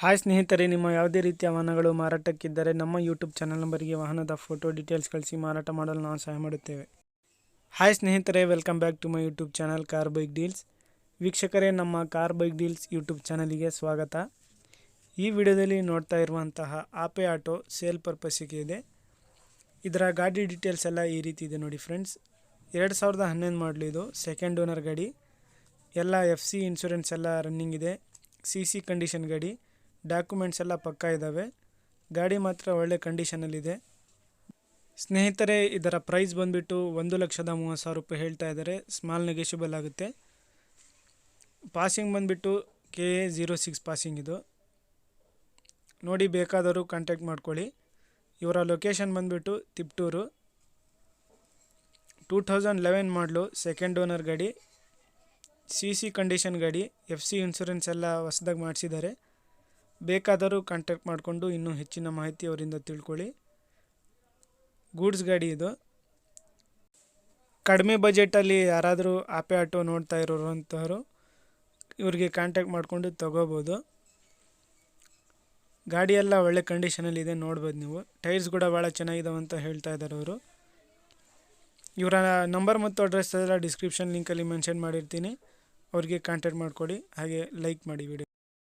Hi ಸ್ನೇಹಿತರೆ, ನಿಮ್ಮ ಯಾವುದೇ ರೀತಿಯ ವಾಹನಗಳು ಮಾರಾಟಕ್ಕಿದ್ದರೆ ನಮ್ಮ ಯೂಟ್ಯೂಬ್ ಚಾನಲ್ ನಂಬರಿಗೆ ವಾಹನದ ಫೋಟೋ ಡೀಟೇಲ್ಸ್ ಕಳಿಸಿ ಮಾರಾಟ ಮಾಡಲು ನಾವು ಸಹಾಯ ಮಾಡುತ್ತೇವೆ. ಹಾಯ್ ಸ್ನೇಹಿತರೆ, welcome back to my YouTube channel car bike deals. ವೀಕ್ಷಕರೇ, ನಮ್ಮ ಕಾರ್ ಬೈಕ್ ಡೀಲ್ಸ್ ಯೂಟ್ಯೂಬ್ ಚಾನಲಿಗೆ ಸ್ವಾಗತ. ಈ ವಿಡಿಯೋದಲ್ಲಿ ನೋಡ್ತಾ ಇರುವಂತಹ ಆಪೆ ಆಟೋ ಸೇಲ್ ಪರ್ಪಸ್ಸಿಗೆ ಇದೆ. ಇದರ ಗಾಡಿ ಡೀಟೇಲ್ಸ್ ಎಲ್ಲ ಈ ರೀತಿ ಇದೆ ನೋಡಿ ಫ್ರೆಂಡ್ಸ್. ಎರಡು ಸಾವಿರದ ಹನ್ನೊಂದು ಮಾಡಲು ಇದು ಸೆಕೆಂಡ್ ಓನರ್ ಗಾಡಿ. ಎಲ್ಲ ಎಫ್ ಸಿ ಇನ್ಶೂರೆನ್ಸ್ ಎಲ್ಲ ರನ್ನಿಂಗ್ ಇದೆ. ಸಿ ಸಿ ಕಂಡೀಷನ್ ಗಾಡಿ. ಡಾಕ್ಯುಮೆಂಟ್ಸ್ ಎಲ್ಲ ಪಕ್ಕಾ ಇದ್ದಾವೆ ಗಾಡಿ ಮಾತ್ರ ಒಳ್ಳೆ ಕಂಡೀಷನಲ್ಲಿದೆ. ಸ್ನೇಹಿತರೆ, ಇದರ ಪ್ರೈಸ್ ಬಂದುಬಿಟ್ಟು ಒಂದು ಲಕ್ಷದ ಮೂವತ್ತು ಸಾವಿರ ರೂಪಾಯಿ ಹೇಳ್ತಾ ಇದ್ದಾರೆ. ಸ್ಮಾಲ್ ನೆಗೆಷಿಬಲ್ ಆಗುತ್ತೆ. ಪಾಸಿಂಗ್ ಬಂದುಬಿಟ್ಟು K A zero six passing ಇದು. ನೋಡಿ, ಬೇಕಾದವರು ಕಾಂಟ್ಯಾಕ್ಟ್ ಮಾಡ್ಕೊಳ್ಳಿ. ಇವರ ಲೊಕೇಶನ್ ಬಂದುಬಿಟ್ಟು Tiptur. Two thousand eleven model second owner ಗಾಡಿ. ಸಿ ಸಿ ಕಂಡೀಷನ್ ಗಾಡಿ. ಎಫ್ ಸಿ ಇನ್ಶೂರೆನ್ಸ್ ಎಲ್ಲ ಹೊಸದಾಗಿ ಮಾಡಿಸಿದ್ದಾರೆ. ಬೇಕಾದರೂ ಕಾಂಟ್ಯಾಕ್ಟ್ ಮಾಡಿಕೊಂಡು ಇನ್ನೂ ಹೆಚ್ಚಿನ ಮಾಹಿತಿ ಅವರಿಂದ ತಿಳ್ಕೊಳ್ಳಿ. ಗೂಡ್ಸ್ ಗಾಡಿ ಇದು. ಕಡಿಮೆ ಬಜೆಟಲ್ಲಿ ಯಾರಾದರೂ ಆಪೆ ಆಟೋ ನೋಡ್ತಾ ಇರೋರು ಅಂತವರು ಇವ್ರಿಗೆ ಕಾಂಟ್ಯಾಕ್ಟ್ ಮಾಡಿಕೊಂಡು ತೊಗೋಬೋದು. ಗಾಡಿ ಎಲ್ಲ ಒಳ್ಳೆ ಕಂಡೀಷನಲ್ಲಿದೆ ನೋಡ್ಬೋದು ನೀವು. ಟೈರ್ಸ್ ಕೂಡ ಭಾಳ ಚೆನ್ನಾಗಿದಾವೆ ಅಂತ ಹೇಳ್ತಾ ಇದ್ದಾರೆ ಅವರು. ಇವರ ನಂಬರ್ ಮತ್ತು ಅಡ್ರೆಸ್ ಎಲ್ಲ ಡಿಸ್ಕ್ರಿಪ್ಷನ್ ಲಿಂಕಲ್ಲಿ ಮೆನ್ಷನ್ ಮಾಡಿರ್ತೀನಿ. ಅವರಿಗೆ ಕಾಂಟ್ಯಾಕ್ಟ್ ಮಾಡಿಕೊಡಿ ಹಾಗೆ ಲೈಕ್ ಮಾಡಿ ವಿಡಿಯೋ